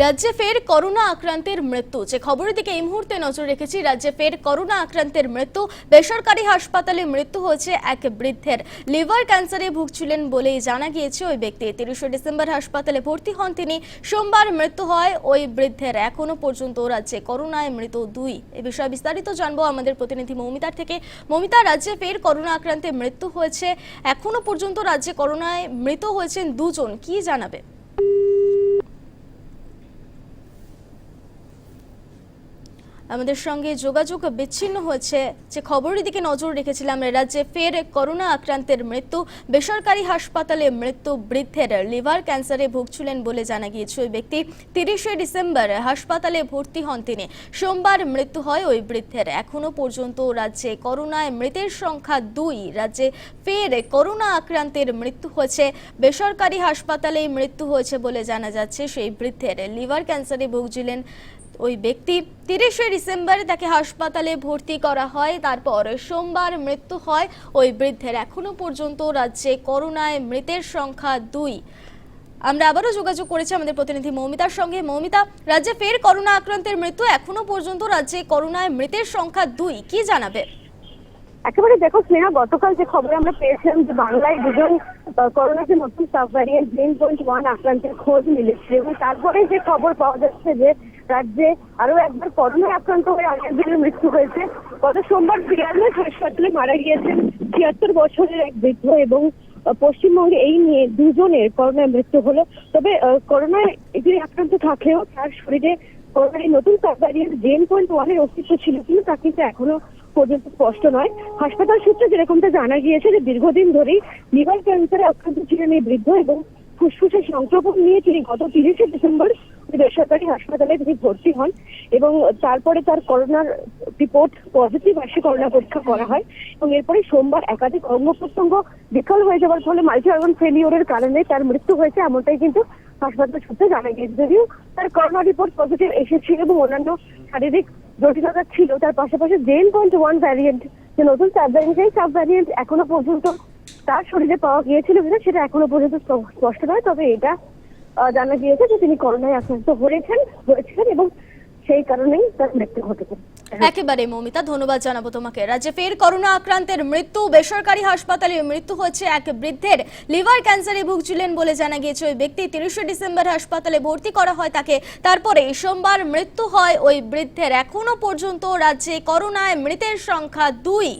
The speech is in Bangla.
রাজ্যে ফের করোনা আক্রান্তের মৃত্যু। যে খবরের দিকে এই মুহূর্তে নজর রেখেছি, রাজ্যে ফের করোনা আক্রান্তের মৃত্যু। বেসরকারি হাসপাতালে মৃত্যু হয়েছে এক বৃদ্ধের। লিভার ক্যান্সারে ভুগছিলেন বলেই জানা গিয়েছে ওই ব্যক্তি। তিরিশে ডিসেম্বর হাসপাতালে ভর্তি হন তিনি। সোমবার মৃত্যু হয় ওই বৃদ্ধের। এখনও পর্যন্ত রাজ্যে করোনায় মৃত দুই। এ বিষয়ে বিস্তারিত জানব আমাদের প্রতিনিধি মৌমিতার থেকে। মৌমিতা, রাজ্যে ফের করোনা আক্রান্তে মৃত্যু হয়েছে। এখনও পর্যন্ত রাজ্যে করোনায় মৃত হয়েছেন দুজন। কি জানাবে? আমাদের সঙ্গে যোগাযোগ বিচ্ছিন্ন হয়েছে। যে খবরের দিকে নজর রেখেছিলাম রাজ্যে ফের করোনা আক্রান্তের মৃত্যু, বেসরকারি হাসপাতালে মৃত্যু, বৃদ্ধের লিভার ক্যান্সারে ভুগছিলেন বলে জানা গিয়েছে ওই ব্যক্তি। তিরিশে ডিসেম্বর হাসপাতালে ভর্তি হন তিনি। সোমবার মৃত্যু হয় ওই বৃদ্ধের। এখনও পর্যন্ত রাজ্যে করোনায় মৃতের সংখ্যা দুই। রাজ্যে ফের করোনা আক্রান্তের মৃত্যু হয়েছে। বেসরকারি হাসপাতালেই মৃত্যু হয়েছে বলে জানা যাচ্ছে। সেই বৃদ্ধের লিভার ক্যান্সারে ভুগছিলেন ওই ব্যক্তি তিরিশে ডিসেম্বর তাকে হাসপাতালে ভর্তি করা হয় তারপর সোমবার মৃত্যু হয়। ওই বৃদ্ধের এখনও পর্যন্ত রাজ্যে করোনায় মৃতের সংখ্যা দুই। আমরা আবারও যোগাযোগ করেছি আমাদের প্রতিনিধি মৌমিতার সঙ্গে। মৌমিতা রাজ্যে ফের করোনা আক্রান্তের মৃত্যু এখনও পর্যন্ত রাজ্যে করোনায় মৃতের সংখ্যা দুই কি জানাবে? একেবারে দেখো স্নেহা গতকাল যে খবর আমরা পেয়েছিলাম যে বাংলায় দুজন আহ, করোনার যে নতুন sub variant ten point one আক্রান্তের খোঁজ মিলেছে এবং তারপরে যে খবর পাওয়া যাচ্ছে যে রাজ্যে আরও একবার করোনায় আক্রান্ত হয়ে অনেকজনের মৃত্যু হয়েছে। গত সোমবার বিয়াল্লিশ হাসপাতালে মারা গিয়েছেন ছিয়াত্তর বছরের এক বৃদ্ধ এবং পশ্চিমবঙ্গে এই নিয়ে দুজনের করোনায় মৃত্যু হলো। তবে করোনায় এগুলি আক্রান্ত থাকলেও তার শরীরে করোনার নতুন ভ্যারিয়েন্ট জেন পয়েন্ট ওয়ানের অস্তিত্ব ছিল কিন্তু তা কিন্তু এখনও পর্যন্ত স্পষ্ট নয়। হাসপাতাল সূত্রে যেরকমটা জানা গিয়েছে যে দীর্ঘদিন ধরেই লিভার ক্যান্সারে আক্রান্ত ছিলেন এই বৃদ্ধ এবং ফুসফুসের সংক্রমণ নিয়ে তিনি গত তিরিশে ডিসেম্বর বেসরকারি হাসপাতালে তিনি ভর্তি হন এবং তারপরে তার করোনার রিপোর্ট পজিটিভ আসে, করোনা পরীক্ষা করা হয় এবং এরপরে সোমবার একাধিক অঙ্গ প্রত্যঙ্গ বিকল হয়ে যাওয়ার ফলে মাল্টি অর্গান ফেলিওরের কারণে তার মৃত্যু হয়েছে এমনটাই কিন্তু হাসপাতাল সূত্রে জানা গিয়েছে। যদিও তার করোনা রিপোর্ট পজিটিভ এসেছিল এবং অন্যান্য শারীরিক জটিলতা ছিল, তার পাশাপাশি জেন পয়েন্ট ওয়ান ভ্যারিয়েন্ট যে নতুন সাব ভ্যারিয়েন্ট, সেই সাব ভ্যারিয়েন্ট এখনও পর্যন্ত তার শরীরে পাওয়া গিয়েছিল কিনা সেটা এখনও পর্যন্ত স্প- স্পষ্ট নয়, তবে এটা জানা গিয়েছে যে তিনি করোনায় আক্রান্ত হয়েছেন হয়েছিলেন এবং সেই কারণেই তার মৃত্যু ঘটেছে একেবারে মৌমিতা, ধন্যবাদ জানাব তোমাকে। রাজ্যে ফের করোনা আক্রান্তের মৃত্যু, বেসরকারি হাসপাতালে মৃত্যু হয়েছে এক বৃদ্ধের। লিভার ক্যান্সারে ভুগছিলেন বলে জানা গিয়েছে ওই ব্যক্তি। তিরিশে ডিসেম্বর হাসপাতালে ভর্তি করা হয় তাকে। তারপরে সোমবার মৃত্যু হয় ওই বৃদ্ধের। এখনও পর্যন্ত রাজ্যে করোনায় মৃতের সংখ্যা দুই।